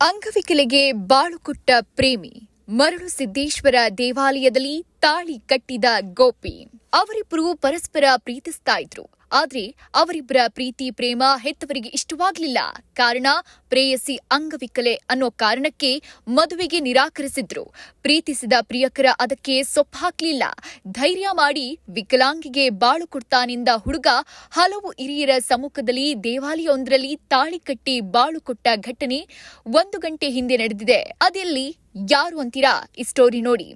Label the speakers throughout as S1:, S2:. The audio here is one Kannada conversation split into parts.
S1: ಅಂಗವಿಕಲೆಗೆ ಬಾಳುಕುಟ್ಟ ಪ್ರೇಮಿ ಮರಳು ಸಿದ್ದೇಶ್ವರ ದೇವಾಲಯದಲ್ಲಿ ತಾಳಿ ಕಟ್ಟಿದ ಗೋಪಿ. ಅವರಿಬ್ಬರು ಪರಸ್ಪರ ಪ್ರೀತಿಸ್ತಾ ಇದ್ರು. ಆದ್ರೆ ಅವರಿಬ್ಬರ ಪ್ರೀತಿ, ಪ್ರೇಮ ಹೆತ್ತವರಿಗೆ ಇಷ್ಟವಾಗ್ಲಿಲ್ಲ. ಕಾರಣ ಪ್ರೇಯಸಿ ಅಂಗವಿಕಲೆ ಅನ್ನೋ ಕಾರಣಕ್ಕೆ ಮದುವೆಗೆ ನಿರಾಕರಿಸಿದ್ರು. ಪ್ರೀತಿಸಿದ ಪ್ರಿಯಕರ ಅದಕ್ಕೆ ಸೊಪ್ಪು ಧೈರ್ಯ ಮಾಡಿ ವಿಕಲಾಂಗಿಗೆ ಬಾಳು ಕೊಡ್ತಾನೆಂದ ಹುಡುಗ ಹಲವು ಹಿರಿಯರ ಸಮ್ಮುಖದಲ್ಲಿ ದೇವಾಲಯವೊಂದರಲ್ಲಿ ತಾಳಿ ಕಟ್ಟಿ ಬಾಳು ಕೊಟ್ಟ ಘಟನೆ ಒಂದು ಗಂಟೆ ಹಿಂದೆ ನಡೆದಿದೆ. ಅದೆಲ್ಲಿ ಯಾರು ಅಂತೀರಾ? ಈ ಸ್ಟೋರಿ ನೋಡಿ.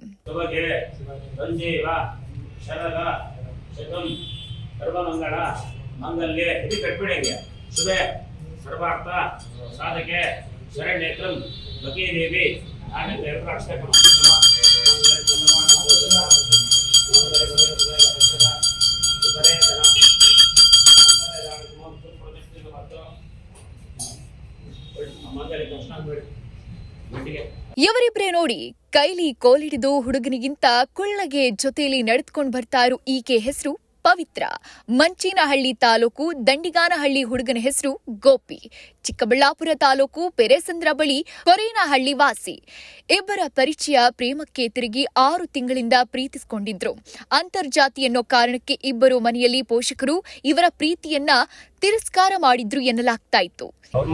S2: ಸರ್ವಮಂಗಳ ಮಂಗಲ್ಯ. ಇದು ಕಟ್ಬಿಡಂಗೆ. ಶುಭೆ. ಸರ್ವಾರ್ಥ. ಸಾಧಕೆ.
S1: ಇವರಿಬ್ರೆ ನೋಡಿ ಕೈಲಿ ಕೋಲಿಡಿದು ಹುಡುಗನಿಗಿಂತ ಕುಳ್ಳಗೆ ಜೊತೆಯಲ್ಲಿ ನಡೆದುಕೊಂಡು ಬರ್ತಾ ಇರೋ ಈಕೆ ಹೆಸರು ಪವಿತ್ರ ಮಂಚೇನಹಳ್ಳಿ ತಾಲೂಕು ದಂಡಿಗಾನಹಳ್ಳಿ ಹುಡುಗನ ಹೆಸರು ಗೋಪಿ. ಚಿಕ್ಕಬಳ್ಳಾಪುರ ತಾಲೂಕು ಪೆರೇಸಂದ್ರ ಬಳಿ ಕೊರೇನಹಳ್ಳಿ ವಾಸಿ. ಇಬ್ಬರ ಪರಿಚಯ ಪ್ರೇಮಕ್ಕೆ ತಿರುಗಿ ಆರು ತಿಂಗಳಿಂದ ಪ್ರೀತಿಸಿಕೊಂಡಿದ್ರು. ಅಂತರ್ಜಾತಿ ಅನ್ನೋ ಕಾರಣಕ್ಕೆ ಇಬ್ಬರು ಮನೆಯಲ್ಲಿ ಪೋಷಕರು ಇವರ ಪ್ರೀತಿಯನ್ನ ತಿರಸ್ಕಾರ ಮಾಡಿದ್ರು ಎನ್ನಲಾಗ್ತಾ ಇತ್ತು.
S3: ಅವ್ರ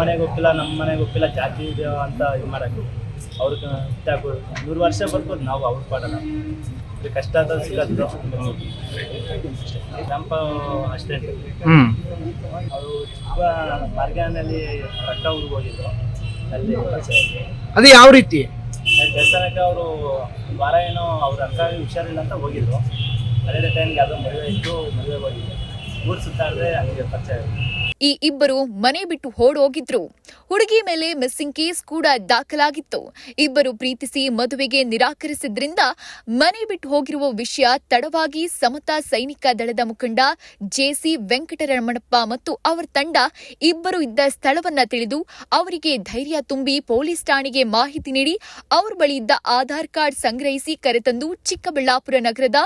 S3: ಅಂತ ಇದು ಅವ್ರಿಗೆ ನೂರು ವರ್ಷ ಬರ್ಬೋದು ನಾವು ಅವ್ರ ಇದು ಕಷ್ಟ ಅಂತ ಸಿಗೋದು ನಮ್ಮ ಅಷ್ಟೇ
S4: ಹ್ಮ್.
S3: ಅವರು ಚಿಕ್ಕ ಮಾರ್ಗಾನಲ್ಲಿ ರಕ್ತ ಹೋಗಿದ್ರು ಅಲ್ಲಿ
S4: ಅದು ಯಾವ ರೀತಿ?
S3: ದೇವಸ್ಥಾನಕ್ಕೆ ಅವರು ವಾರ ಏನೋ ಅವ್ರ ಅಕ್ಕ ಹುಷಾರಿಲ್ಲ ಅಂತ ಹೋಗಿದ್ರು. ಅದೇ ಟೈಮ್ಗೆ ಯಾವುದೋ ಮದುವೆ ಇತ್ತು ಮದುವೆ ಹೋಗಿದ್ರು.
S1: ಈ ಇಬ್ಬರು ಮನೆ ಬಿಟ್ಟು ಓಡೋಗಿದ್ರು. ಹುಡುಗಿ ಮೇಲೆ ಮಿಸ್ಸಿಂಗ್ ಕೇಸ್ ಕೂಡ ದಾಖಲಾಗಿತ್ತು. ಇಬ್ಬರು ಪ್ರೀತಿಸಿ ಮದುವೆಗೆ ನಿರಾಕರಿಸಿದ್ರಿಂದ ಮನೆ ಬಿಟ್ಟು ಹೋಗಿರುವ ವಿಷಯ ತಡವಾಗಿ ಸಮತಾ ಸೈನಿಕ ದಳದ ಮುಖಂಡ ಜೆಸಿ ವೆಂಕಟರಮಣಪ್ಪ ಮತ್ತು ಅವರ ತಂಡ ಇಬ್ಬರು ಇದ್ದ ಸ್ಥಳವನ್ನ ತಿಳಿದು ಅವರಿಗೆ ಧೈರ್ಯ ತುಂಬಿ ಪೊಲೀಸ್ ಠಾಣೆಗೆ ಮಾಹಿತಿ ನೀಡಿ ಅವರ ಬಳಿ ಇದ್ದ ಆಧಾರ್ ಕಾರ್ಡ್ ಸಂಗ್ರಹಿಸಿ ಕರೆತಂದು ಚಿಕ್ಕಬಳ್ಳಾಪುರ ನಗರದ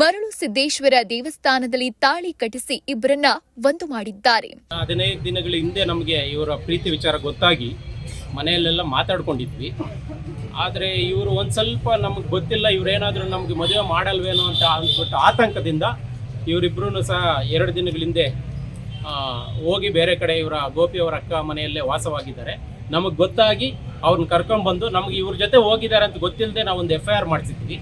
S1: ಮರಳು ಸಿದ್ದೇಶ್ವರ ದೇವಸ್ಥಾನದಲ್ಲಿ ತಾಳಿ ಕಟ್ಟಿಸಿ ಇಬ್ಬರನ್ನ ಒಂದು ಮಾಡಿದ್ದಾರೆ.
S5: ಹದಿನೈದು ದಿನಗಳ ಹಿಂದೆ ನಮಗೆ ಇವರ ಪ್ರೀತಿ ವಿಚಾರ ಗೊತ್ತಾಗಿ ಮನೆಯಲ್ಲೆಲ್ಲ ಮಾತಾಡ್ಕೊಂಡಿದ್ವಿ. ಆದರೆ ಇವರು ಒಂದು ಸ್ವಲ್ಪ ನಮಗೆ ಗೊತ್ತಿಲ್ಲ, ಇವರೇನಾದರೂ ನಮಗೆ ಮದುವೆ ಮಾಡಲ್ವೇನೋ ಅಂತ ಅಂದ್ಬಿಟ್ಟು ಆತಂಕದಿಂದ ಇವರಿಬ್ಬರೂ ಸಹ ಎರಡು ದಿನಗಳ ಹಿಂದೆ ಹೋಗಿ ಬೇರೆ ಕಡೆ ಇವರ ಗೋಪಿ ಅವರ ಅಕ್ಕ ಮನೆಯಲ್ಲೇ ವಾಸವಾಗಿದ್ದಾರೆ. ನಮಗೆ ಗೊತ್ತಾಗಿ ಅವ್ರನ್ನ ಕರ್ಕೊಂಡ್ಬಂದು ನಮಗೆ ಇವ್ರ ಜೊತೆ ಹೋಗಿದ್ದಾರೆ ಅಂತ ಗೊತ್ತಿಲ್ಲದೆ ನಾವು ಒಂದು ಎಫ್ ಐ ಆರ್ ಮಾಡಿಸಿದ್ವಿ.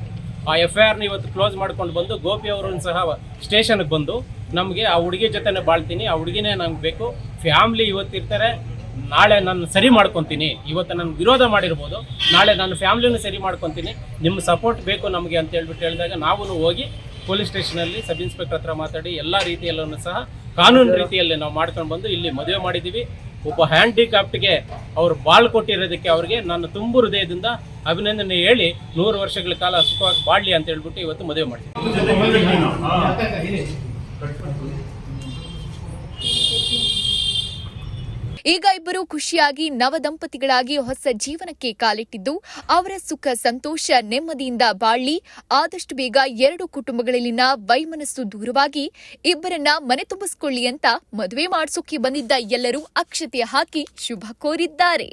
S5: ಆ ಎಫ್ ಐ ಆರ್ನ ಇವತ್ತು ಕ್ಲೋಸ್ ಮಾಡ್ಕೊಂಡು ಬಂದು ಗೋಪಿ ಅವರನ್ನು ಸಹ ಸ್ಟೇಷನ್ಗೆ ಬಂದು ನಮಗೆ ಆ ಹುಡುಗಿ ಜೊತೆನೆ ಬಾಳ್ತೀನಿ ಆ ಹುಡುಗಿನೇ ನಂಗೆ ಬೇಕು. ಫ್ಯಾಮ್ಲಿ ಇವತ್ತಿರ್ತಾರೆ ನಾಳೆ ನಾನು ಸರಿ ಮಾಡ್ಕೊತೀನಿ. ಇವತ್ತು ನಾನು ವಿರೋಧ ಮಾಡಿರ್ಬೋದು ನಾಳೆ ನಾನು ಫ್ಯಾಮ್ಲಿನೂ ಸರಿ ಮಾಡ್ಕೊತೀನಿ. ನಿಮ್ಮ ಸಪೋರ್ಟ್ ಬೇಕು ನಮಗೆ ಅಂತ ಹೇಳ್ಬಿಟ್ಟು ಹೇಳಿದಾಗ ನಾವು ಹೋಗಿ ಪೊಲೀಸ್ ಸ್ಟೇಷನಲ್ಲಿ ಸಬ್ ಇನ್ಸ್ಪೆಕ್ಟರ್ ಹತ್ರ ಮಾತಾಡಿ ಎಲ್ಲ ರೀತಿಯಲ್ಲೂ ಸಹ ಕಾನೂನು ರೀತಿಯಲ್ಲಿ ನಾವು ಮಾಡ್ಕೊಂಡು ಬಂದು ಇಲ್ಲಿ ಮದುವೆ ಮಾಡಿದ್ದೀವಿ ಒಬ್ಬ ಹ್ಯಾಂಡಿಕ್ಯಾಪ್ಟ್ಗೆ ಅವರು ಬಾಳ್ ಕೊಟ್ಟಿರೋದಕ್ಕೆ ಅವ್ರಿಗೆ ನಾನು ತುಂಬು ಹೃದಯದಿಂದ ಅಭಿನಂದನೆ ಹೇಳಿ ನೂರು ವರ್ಷಗಳ ಕಾಲ ಸುಖವಾಗಿ ಬಾಳ್ಲಿ ಅಂತ ಹೇಳ್ಬಿಟ್ಟು ಇವತ್ತು ಮದುವೆ ಮಾಡಿದ್ದೀವಿ
S1: ಈಗ ಇಬ್ಬರು ಖುಷಿಯಾಗಿ ನವ ದಂಪತಿಗಳಾಗಿ ಹೊಸ ಜೀವನಕ್ಕೆ ಕಾಲಿಟ್ಟಿದ್ದು, ಅವರ ಸುಖ ಸಂತೋಷ ನೆಮ್ಮದಿಯಿಂದ ಬಾಳ್ಲಿ ಆದಷ್ಟು ಬೇಗ ಎರಡು ಕುಟುಂಬಗಳಲ್ಲಿನ ವೈಮನಸ್ಸು ದೂರವಾಗಿ ಇಬ್ಬರನ್ನ ಮನೆ ತುಂಬಿಸಿಕೊಳ್ಳಿ ಅಂತ ಮದುವೆ ಮಾಡಿಸೋಕೆ ಬಂದಿದ್ದ ಎಲ್ಲರೂ ಅಕ್ಷತೆ ಹಾಕಿ ಶುಭ ಕೋರಿದ್ದಾರೆ.